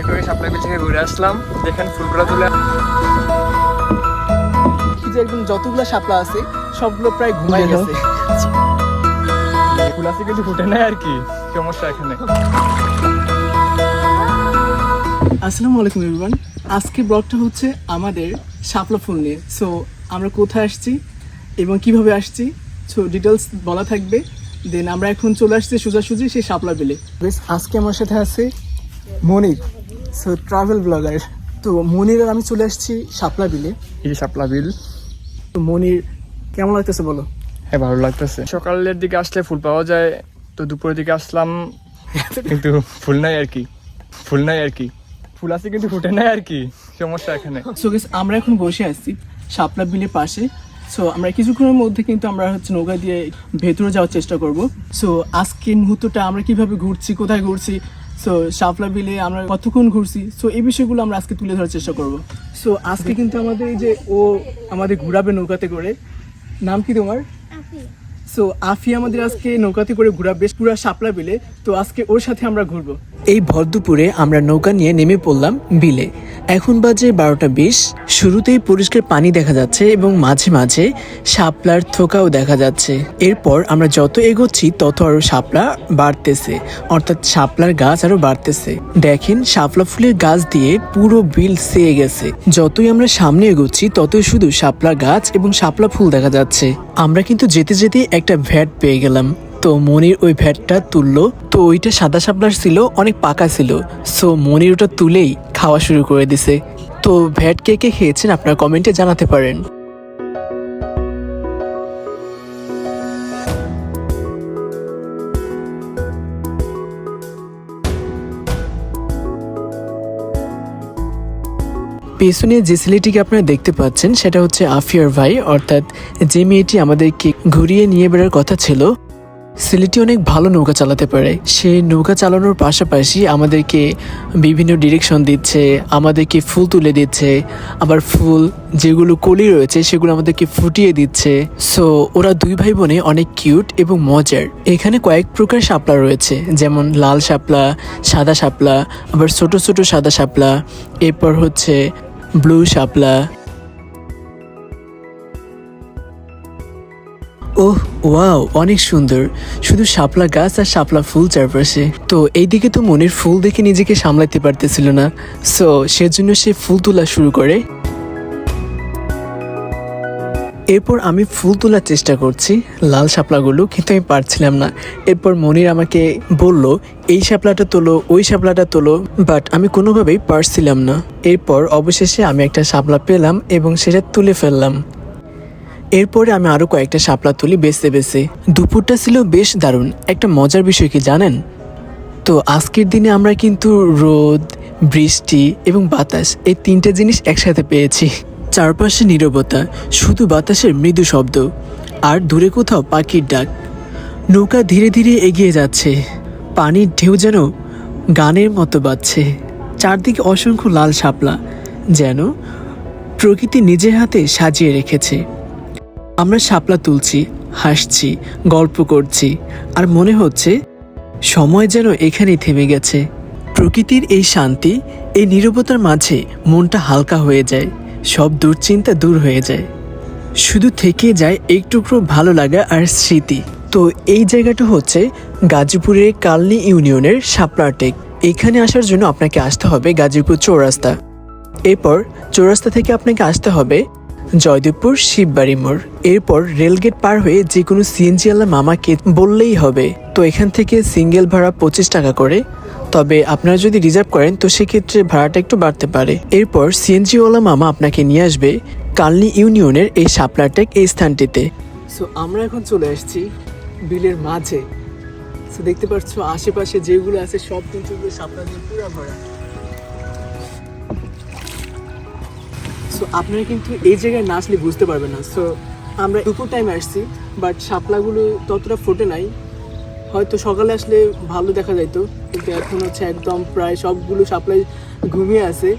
একটু সাপ্লাই বিল থেকে ঘুরে আসলাম। দেখেন ফুলগুলো তুলে কি যে একদম যতগুলো শাপলা আছে সবগুলো প্রায় ঘুমাই গেছে। ফুল আছে কিন্তু ফুটে নাই আর কি সমস্যা এখানে? আসসালামু আলাইকুম এভরিওয়ান আজকে ব্লগটা হচ্ছে আমাদের শাপলা ফুল নিয়ে। সো আমরা কোথায় আসছি এবং কীভাবে আসছি? সো ডিটেলস বলা থাকবে। দেন আমরা এখন চলে আসছি সোজাসুজি সেই শাপলা বিলে। বেশ আজকে আমার সাথে আছে মনির সো ট্রাভেল ব্লগার তো মনির আর আমি চলে আসছি শাপলা বিলে। এই যে সাপলা বিল। তো মনির কেমন লাগতেছে বলো? হ্যাঁ ভালো লাগতেছে। সকালের দিকে আসলে ফুল পাওয়া যায় তো দুপুরের দিকে আসলাম কিন্তু ফুল নাই আর কি। ফুল নাই আর কি। ফুল আছে কিন্তু ফুটে নাই আর কি। সমস্যা এখানে। সো গেস আমরা এখন বসে আছি শাপলা বিলের পাশে। সো আমরা কিছুক্ষণের মধ্যে কিন্তু আমরা হচ্ছে নৌকা দিয়ে ভেতরে যাওয়ার চেষ্টা করব। সো আজকের মুহূর্তটা আমরা কীভাবে ঘুরছি কোথায় ঘুরছি সো শাপলা বিলে আমরা কতক্ষণ ঘুরছি? সো এই বিষয়গুলো আমরা আজকে তুলে ধরার চেষ্টা করব। সো আজকে কিন্তু আমাদের এই যে ও আমাদের ঘুরাবে নৌকাতে করে নাম কি তোমার? সো আফি আমাদের আজকে নৌকাতে করে ঘোরাবে পুরা শাপলা বিলে তো আজকে ওর সাথে আমরা ঘুরবো। এই ভর দুপুরে আমরা নৌকা নিয়ে নেমে পড়লাম বিলে। এখন বাজে বারোটা বিশ। শুরুতেই পরিষ্কার পানি দেখা যাচ্ছে এবং মাঝে মাঝে শাপলার থোকাও দেখা যাচ্ছে। এরপর আমরা যত এগোচ্ছি, তত আরও শাপলা বাড়তেছে। অর্থাৎ শাপলার গাছ আরও বাড়তেছে। দেখেন, শাপলা ফুলের গাছ দিয়ে পুরো বিল সেয়ে গেছে। যতই আমরা সামনে এগোচ্ছি, ততই শুধু শাপলা গাছ এবং শাপলা ফুল দেখা যাচ্ছে। আমরা কিন্তু যেতে যেতে একটা ভ্যাট পেয়ে গেলাম। তো মনির ওই ভ্যাটটা তুললো। তো ওইটা সাদা শাপলার ছিল, অনেক পাকা ছিল। সো মনির ওটা তুলেই খাওয়া শুরু করে দিছে। তো ভ্যাট কে কে খেয়েছেন আপনার কমেন্টে জানাতে পারেন। পেছনে যে ছেলেটিকে আপনারা দেখতে পাচ্ছেন, সেটা হচ্ছে আফিয়ার ভাই। অর্থাৎ যে মেয়েটি আমাদেরকে ঘুরিয়ে নিয়ে বেড়ার কথা ছিল ছেলেটি অনেক ভালো নৌকা চালাতে পারে। সে নৌকা চালানোর পাশাপাশি আমাদেরকে বিভিন্ন ডিরেকশন দিচ্ছে, আমাদেরকে ফুল তুলে দিচ্ছে, আবার ফুল যেগুলো কলি রয়েছে সেগুলো আমাদেরকে ফুটিয়ে দিচ্ছে। সো ওরা দুই ভাই বোনে অনেক কিউট এবং মজার। এখানে কয়েক প্রকার শাপলা রয়েছে, যেমন লাল শাপলা, সাদা শাপলা, আবার ছোট ছোট সাদা শাপলা, এরপর হচ্ছে ব্লু শাপলা। ওহ ওয়াও, অনেক সুন্দর। শুধু শাপলা গাছ আর শাপলা ফুল চারপাশে। তো এইদিকে তো মনের ফুল দেখে নিজেকে সামলাতে পারতেছিল না। সো সেজন্য সে ফুল তোলা শুরু করে। এরপর আমি ফুল তোলার চেষ্টা করছি, লাল শাপলাগুলো, কিন্তু আমি পারছিলাম না। এরপর মনির আমাকে বলল, এই শাপলাটা তোলো, ওই শাপলাটা তোলো। বাট আমি কোনোভাবেই পারছিলাম না। এরপর অবশেষে আমি একটা শাপলা পেলাম এবং সেটা তুলে ফেললাম। এরপরে আমি আরও কয়েকটা শাপলা তুলি বেছে বেছে দুপুরটা ছিল বেশ দারুণ। একটা মজার বিষয় কি জানেন? তো আজকের দিনে আমরা কিন্তু রোদ, বৃষ্টি এবং বাতাস এই তিনটে জিনিস একসাথে পেয়েছি। চারপাশে নীরবতা, শুধু বাতাসের মৃদু শব্দ আর দূরে কোথাও পাখির ডাক। নৌকা ধীরে ধীরে এগিয়ে যাচ্ছে। পানির ঢেউ যেন গানের মতো বাজছে। চারদিকে অসংখ্য লাল শাপলা যেন প্রকৃতি নিজের হাতে সাজিয়ে রেখেছে। আমরা শাপলা তুলছি, হাসছি, গল্প করছি, আর মনে হচ্ছে সময় যেন এখানেই থেমে গেছে। প্রকৃতির এই শান্তি, এই নীরবতার মাঝে মনটা হালকা হয়ে যায়, সব দুশ্চিন্তা দূর হয়ে যায়। শুধু থেকে যায় একটুকরো ভালো লাগা আর স্মৃতি। তো এই জায়গাটা হচ্ছে গাজীপুরের কালনি ইউনিয়নের শাপলাটেক এখানে আসার জন্য আপনাকে আসতে হবে গাজীপুর চৌরাস্তা। এরপর চৌরাস্তা থেকে আপনাকে আসতে হবে জয়দেবপুর শিববাড়ি মোড়। এরপর রেলগেট পার হয়ে যে কোনো সিএনজি আলা মামাকে বললেই হবে। তো এখান থেকে সিঙ্গেল ভাড়া পঁচিশ টাকা করে। তবে আপনারা যদি রিজার্ভ করেন, তো সেক্ষেত্রে ভাড়াটা একটু বাড়তে পারে। এরপর সিএনজি ওয়ালা মামা আপনাকে নিয়ে আসবে কালনি ইউনিয়নের এই শাপলাটেক এই স্থানটিতে। সো আমরা এখন চলে আসছি বিলের মাঝে। সো দেখতে পাচ্ছ, আশেপাশে যেগুলো আছে, সব কিন্তু শাপলা দিয়ে পুরো ভরা। সো আপনারা কিন্তু এই জায়গায় না আসলে বুঝতে পারবেন না। সো আমরা দুপুর টাইম আসছি বাট শাপলাগুলো ততটা ফোটে নাই। হয়তো সকালে আসলে ভালো দেখা যাইতো কিন্তু এখন হচ্ছে একদম প্রায় সবগুলো শাপলাই ঘুমিয়ে আছে।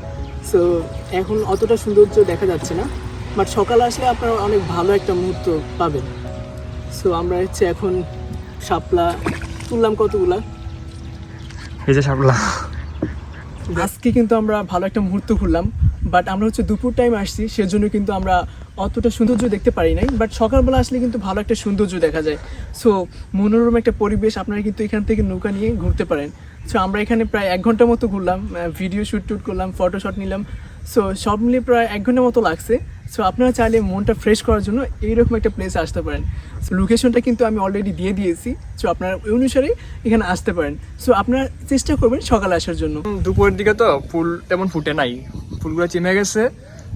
সো এখন অতটা সৌন্দর্য দেখা যাচ্ছে না বাট সকালে আসলে আপনারা অনেক ভালো একটা মুহূর্ত পাবেন। সো আমরা হচ্ছে এখন শাপলা তুললাম কতগুলা? এই যে শাপলা। আজকে কিন্তু আমরা ভালো একটা মুহূর্ত ঘুরলাম বাট আমরা হচ্ছে দুপুর টাইম আসছি, সেজন্য কিন্তু আমরা অতটা সৌন্দর্য দেখতে পারি নাই। বাট সকালবেলা আসলে কিন্তু ভালো একটা সৌন্দর্য দেখা যায়। সো মনোরম একটা পরিবেশ আপনারা কিন্তু এখান থেকে নৌকা নিয়ে ঘুরতে পারেন। সো আমরা এখানে প্রায় এক ঘণ্টার মতো ঘুরলাম ভিডিও শ্যুট টুট করলাম ফটো শট নিলাম। সো সব মিলিয়ে প্রায় এক ঘণ্টার মতো লাগছে। সো আপনারা চাইলে মনটা ফ্রেশ করার জন্য এইরকম একটা প্লেসে আসতে পারেন। সো লোকেশনটা কিন্তু আমি অলরেডি দিয়ে দিয়েছি। সো আপনারা ওই অনুসারে এখানে আসতে পারেন। সো আপনারা চেষ্টা করবেন সকালে আসার জন্য। দুপুরের দিকে তো ফুল তেমন ফুটে নাই। ফুলগুলো চেমে গেছে,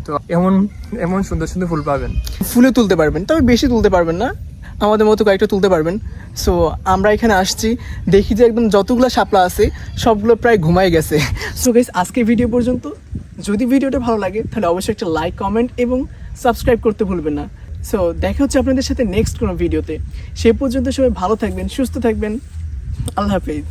তো এমন এমন সুন্দর সুন্দর ফুল পাবেন। ফুলে তুলতে পারবেন, তবে বেশি তুলতে পারবেন না। আমাদের মতো কয়েকটা তুলতে পারবেন। সো আমরা এখানে আসছি, দেখি যে একদম যতগুলো শাপলা আছে, সবগুলো প্রায় ঘুমাই গেছে। সো গাইস আজকে ভিডিও পর্যন্ত। যদি ভিডিওটা ভালো লাগে, তাহলে অবশ্যই একটা লাইক কমেন্ট এবং সাবস্ক্রাইব করতে ভুলবেন না। সো দেখা হচ্ছে আপনাদের সাথে নেক্সট কোনো ভিডিওতে সে পর্যন্ত সবাই ভালো থাকবেন, সুস্থ থাকবেন। আল্লাহ হাফিজ।